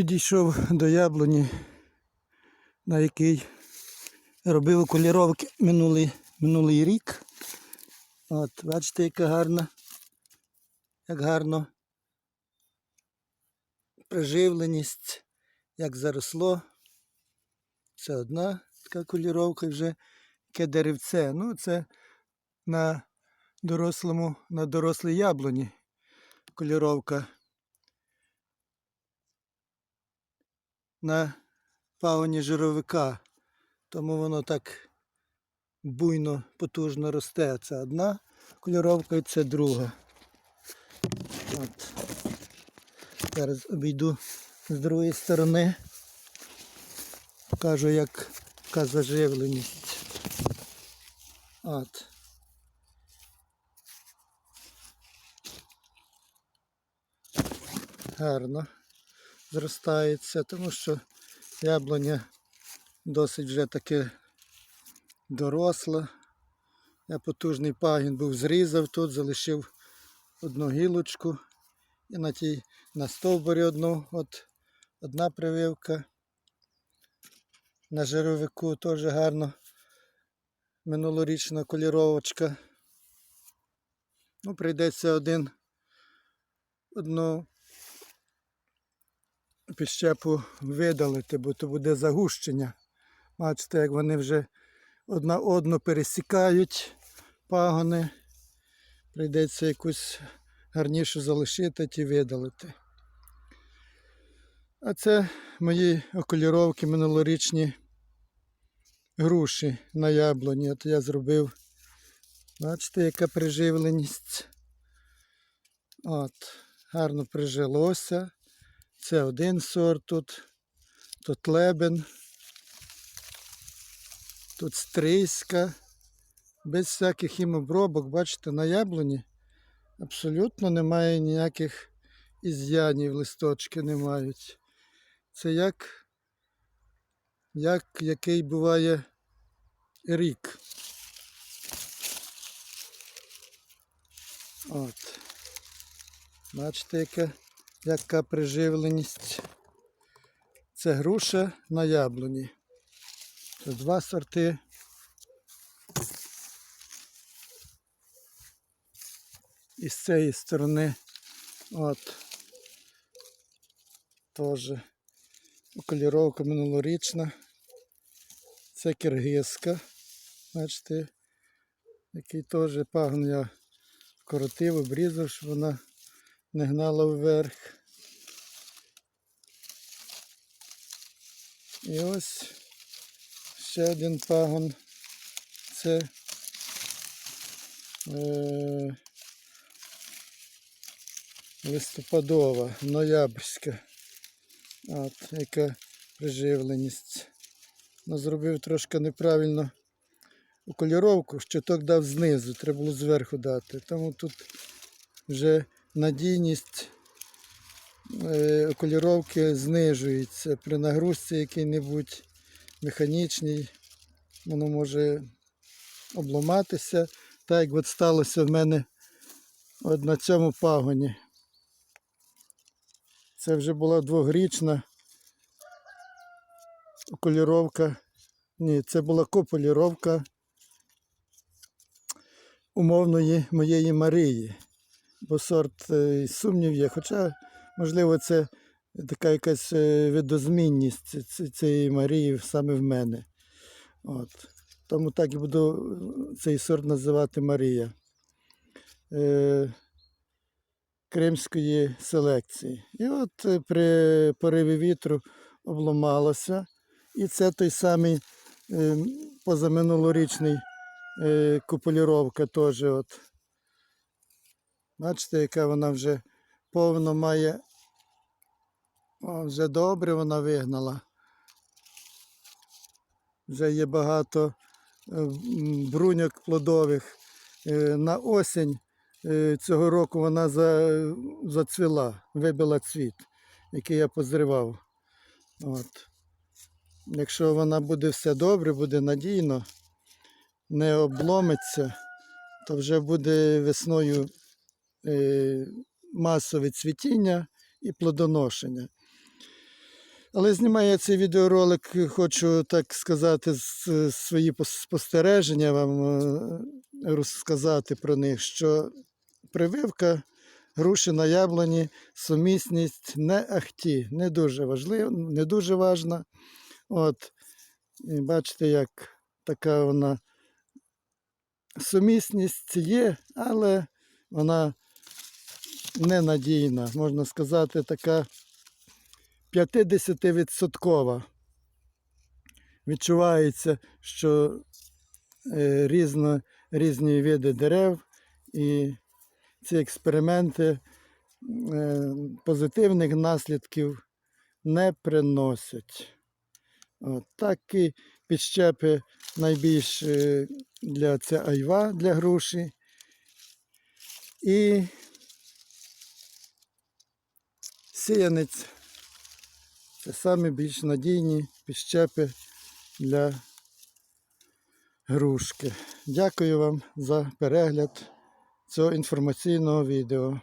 підійшов до яблуні, на який робив окуліровки минулий, минулий рік. От, бачите, яка гарна, як гарно приживленість, як заросло. Це одна така кольоровка вже яке деревце. Ну, це на дорослому, на дорослій яблуні кольоровка. На пагоні жировика. Тому воно так буйно, потужно росте. Це одна кольоровка і це друга. От. Зараз обійду з другої сторони. Покажу, як яка заживленість. От. Гарно зростається, тому що яблуня досить вже таки доросла. Я потужний пагін був зрізав тут, залишив одну гілочку і на тій на стовбурі одну, от одна прививка. На жировику теж гарно минулорічна коліровочка. Ну, прийдеться один одну підщепу видалити, бо то буде загущення. Бачите, як вони вже одна одну пересікають пагони. Прийдеться якусь гарнішу залишити ті видалити. А це мої окуліровки минулорічні груші на яблуні. От я зробив. Бачите, яка приживленість. От, гарно прижилося. Це один сорт тут. Тут лебен. Тут стрийська. Без всяких хімобробок, бачите, на яблуні абсолютно немає ніяких із'янів, листочки не мають. Це як, як який буває рік. От. Бачите, яка, яка приживленість. Це груша на яблуні. Це два сорти. І з цієї сторони от теж окуліровка минулорічна. Це киргизька. Бачите, який теж пагон я коротив, обрізав, щоб вона не гнала вверх. І ось ще один пагон. Це е, листопадова, ноябрьська. От, яка приживленість. Ну, зробив трошки неправильно окольоровку, щиток дав знизу, треба було зверху дати. Тому тут вже надійність е, окольоровки знижується. При нагрузці якій-небудь механічній, воно може обламатися. Так як от сталося в мене от на цьому пагоні. Це вже була двохрічна окуліровка. Ні, це була кополіровка умовної моєї Марії. Бо сорт е, сумнів є. Хоча, можливо, це така якась е, видозмінність ці- ці- цієї Марії саме в мене. От. Тому так і буду е, цей сорт називати Марія. Е, кримської селекції. І от при пориві вітру обламалося. І це той самий е, позаминулорічний е, куполіровка теж. От. Бачите, яка вона вже повно має. О, вже добре вона вигнала. Вже є багато е, бруньок плодових. Е, На осінь е, цього року вона зацвіла, вибила цвіт, який я позривав. От. Якщо вона буде все добре, буде надійно, не обломиться, то вже буде весною масове цвітіння і плодоношення. Але знімаю цей відеоролик, хочу так сказати, свої спостереження вам е, розказати про них, що прививка груші на яблуні, сумісність не ахті, не дуже важлива, не дуже важна. От, бачите, як така вона сумісність є, але вона ненадійна, можна сказати, така 50%. Відчувається, що е, різно, різні види дерев і ці експерименти е, позитивних наслідків не приносять. От, такі підщепи найбільш е, для це айва для груші. І сіянець це самі більш надійні підщепи для грушки. Дякую вам за перегляд цього інформаційного відео.